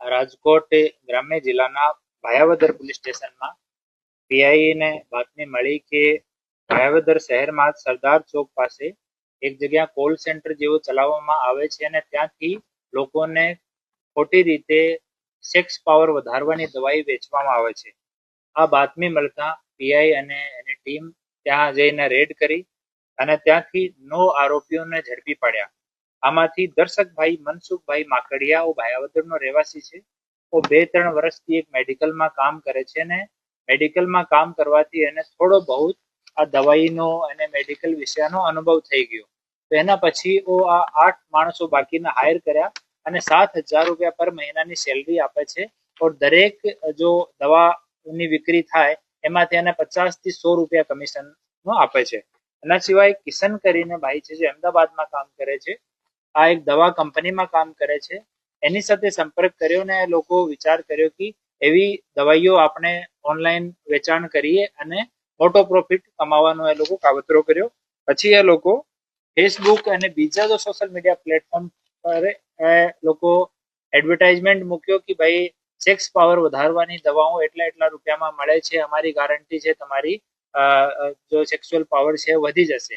રાજકોટ ગ્રામ્ય જિલ્લાના ભાયાવદર પોલીસ સ્ટેશનમાં પીઆઈને બાતમી મળી કે ભાયાવદર શહેરમાં સરદાર ચોક પાસે એક જગ્યા કોલ સેન્ટર જેવું ચલાવવામાં આવે છે અને ત્યાંથી લોકોને ખોટી રીતે સેક્સ પાવર વધારવાની દવાઈ વેચવામાં આવે છે. આ બાતમી મળતા પીઆઈ અને એની ટીમ ત્યાં જઈને રેડ કરી અને ત્યાંથી નો આરોપીઓને ઝડપી પાડ્યા. આમાંથી દર્શકભાઈ મનસુખભાઈ માકડિયા ભાયાવદરનો રહેવાસી છે. ઓ બે ત્રણ વર્ષથી એક મેડિકલમાં કામ કરે છે ને મેડિકલમાં કામ કરવાથી એને થોડો બહુ આ દવાઈનો અને મેડિકલ વિષયનો અનુભવ થઈ ગયો. તો એના પછી ઓ આ આઠ માણસો બાકીના હાયર કર્યા અને સાત હજાર રૂપિયા પર મહિનાની સેલરી આપે છે. ઓર દરેક જો દવાની વિક્રી થાય, એમાંથી એને પચાસથી સો રૂપિયા કમિશનનો આપે છે. એના સિવાય કિશન કરીને ભાઈ છે જે અમદાવાદમાં કામ કરે છે. આ એક દવા કંપનીમાં કામ કરે છે. એની સાથે સંપર્ક કર્યો ને લોકો વિચાર કર્યો કે એવી દવાઈઓ આપણે ઓનલાઈન વેચાણ કરીએ અને મોટો પ્રોફિટ કમાવાનો એ લોકો કાવતરો કર્યો. પછી એ લોકો ફેસબુક અને બીજા જો સોશિયલ મીડિયા પ્લેટફોર્મ પર એ લોકો એડવર્ટાઇઝમેન્ટ મૂક્યો કે ભાઈ સેક્સ પાવર વધારવાની દવાઓ એટલા એટલા રૂપિયામાં મળે છે, અમારી ગારંટી છે, તમારી જો સેક્સ્યુઅલ પાવર છે, વધી જશે.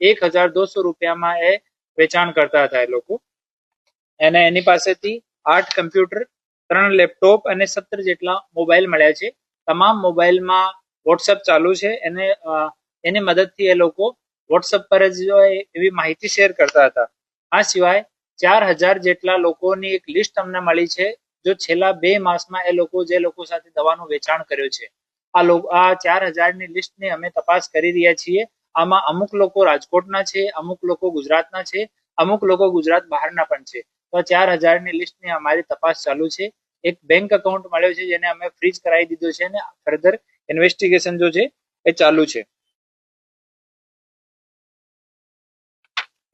એક હજાર દોસો રૂપિયામાં એ વેચાણ કરતા હતા એ લોકો. એને એની પાસેથી આઠ કમ્પ્યુટર, ત્રણ લેપટોપ અને સત્તર જેટલા મોબાઈલ મળ્યા છે. તમામ મોબાઈલમાં વોટ્સઅપ ચાલુ છે. એને એની મદદથી એ લોકો વોટ્સઅપ પર જ એવી માહિતી શેર કરતા હતા. આ સિવાય ચાર હજાર જેટલા લોકોની એક લિસ્ટ અમને મળી છે, જો છેલ્લા બે માસમાં એ લોકો, જે લોકો સાથે દવાનું વેચાણ કર્યું છે. આ લોકો આ ચાર હજારની લિસ્ટની અમે તપાસ કરી રહ્યા છીએ. આમાં અમુક લોકો રાજકોટના છે, અમુક લોકો ગુજરાતના છે, અમુક લોકો ગુજરાત બહારના પણ છે. તો ચાર હજારની લિસ્ટની અમારી તપાસ ચાલુ છે. એક બેંક એકાઉન્ટ મળ્યો છે, જેને અમે ફ્રીજ કરાવી દીધું છે અને ફર્ધર ઇન્વેસ્ટિગેશન જો છે, એ ચાલુ છે.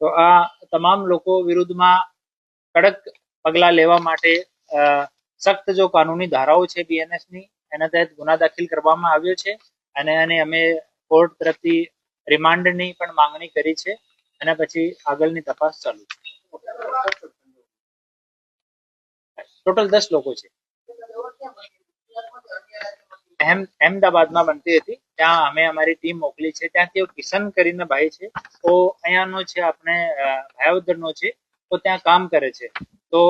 તો આ તમામ લોકો વિરુદ્ધમાં કડક પગલાં લેવા માટે સખ્ત જો કાનૂની ધારાઓ છે બીએનએસની એના તહેત ગુના દાખલ કરવામાં આવ્યો છે. અને અને અમે કોર્ટ તરફથી રિમાન્ડની પણ માંગણી કરી છે અને પછી આગળની તપાસ ચાલુ છે. ટોટલ દસ લોકો છે. અહેમદાબાદમાં બનતી હતી. ત્યાં અમે અમારી ટીમ મોકલી છે. ત્યાંથી કિશન કરીને ભાઈ છે. તો અહીંયાનો છે આપણે ભાયોદરનો છે. તો ત્યાં કામ કરે છે. તો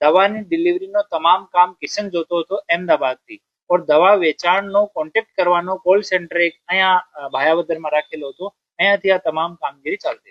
દવાની ડિલિવરીનો તમામ કામ કિશન જોતો હતો અહેમદાબાદથી. ઓર દવા વેચાણનો કોન્ટેક્ટ કરવાનો કોલ સેન્ટર એક અહીંયા ભાયાવદરમાં રાખેલો હતો અહીંયાથી આ તમામ કામગીરી ચાલતી હતી